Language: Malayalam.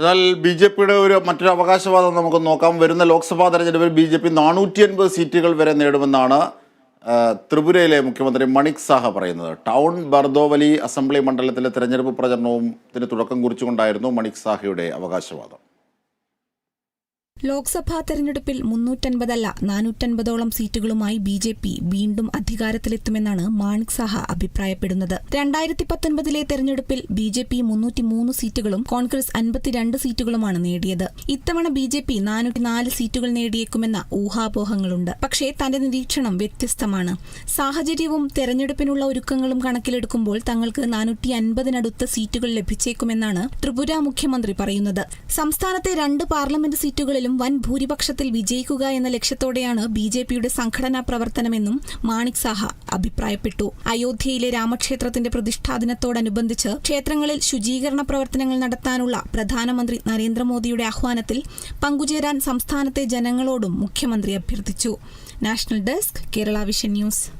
എന്നാൽ ബി ജെ പിയുടെ ഒരു മറ്റൊരു അവകാശവാദം നമുക്ക് നോക്കാം. വരുന്ന ലോക്സഭാ തെരഞ്ഞെടുപ്പിൽ ബി ജെ പി നാനൂറ്റി അൻപത് സീറ്റുകൾ വരെ നേടുമെന്നാണ് ത്രിപുരയിലെ മുഖ്യമന്ത്രി മണിക് സാഹ പറയുന്നത്. ടൗൺ ബർദോവലി അസംബ്ലി മണ്ഡലത്തിലെ തെരഞ്ഞെടുപ്പ് പ്രചരണവും ഇതിന് തുടക്കം കുറിച്ചുകൊണ്ടായിരുന്നു മണിക് സാഹയുടെ അവകാശവാദം. ലോക്സഭാ തെരഞ്ഞെടുപ്പിൽ മുന്നൂറ്റൻപതല്ല നാനൂറ്റൻപതോളം സീറ്റുകളുമായി ബി ജെ പി വീണ്ടും അധികാരത്തിലെത്തുമെന്നാണ് മാണിക് സാഹ അഭിപ്രായപ്പെടുന്നത്. രണ്ടായിരത്തി പത്തൊൻപതിലെ തെരഞ്ഞെടുപ്പിൽ ബി ജെ പി മുന്നൂറ്റിമൂന്ന് സീറ്റുകളും കോൺഗ്രസ് അൻപത്തിരണ്ട് സീറ്റുകളുമാണ് നേടിയത്. ഇത്തവണ ബി ജെ പി നാനൂറ്റിനാല് സീറ്റുകൾ നേടിയേക്കുമെന്ന ഊഹാപോഹങ്ങളുണ്ട്. പക്ഷേ തന്റെ നിരീക്ഷണം വ്യത്യസ്തമാണ്. സാഹചര്യവും തെരഞ്ഞെടുപ്പിനുള്ള ഒരുക്കങ്ങളും കണക്കിലെടുക്കുമ്പോൾ തങ്ങൾക്ക് നാനൂറ്റി അൻപതിനടുത്ത് സീറ്റുകൾ ലഭിച്ചേക്കുമെന്നാണ് ത്രിപുര മുഖ്യമന്ത്രി പറയുന്നത്. സംസ്ഥാനത്തെ രണ്ട് പാർലമെന്റ് സീറ്റുകളിലും വൻ ഭൂരിപക്ഷത്തിൽ വിജയിക്കുക എന്ന ലക്ഷ്യത്തോടെയാണ് ബി ജെ പിയുടെ സംഘടനാ പ്രവർത്തനമെന്നും മാണിക് സാഹ അഭിപ്രായപ്പെട്ടു. അയോധ്യയിലെ രാമക്ഷേത്രത്തിന്റെ പ്രതിഷ്ഠാദിനത്തോടനുബന്ധിച്ച് ക്ഷേത്രങ്ങളിൽ ശുചീകരണ പ്രവർത്തനങ്ങൾ നടത്താനുള്ള പ്രധാനമന്ത്രി നരേന്ദ്രമോദിയുടെ ആഹ്വാനത്തിൽ പങ്കുചേരാൻ സംസ്ഥാനത്തെ ജനങ്ങളോടും മുഖ്യമന്ത്രി അഭ്യർത്ഥിച്ചു. National desk Kerala vision news.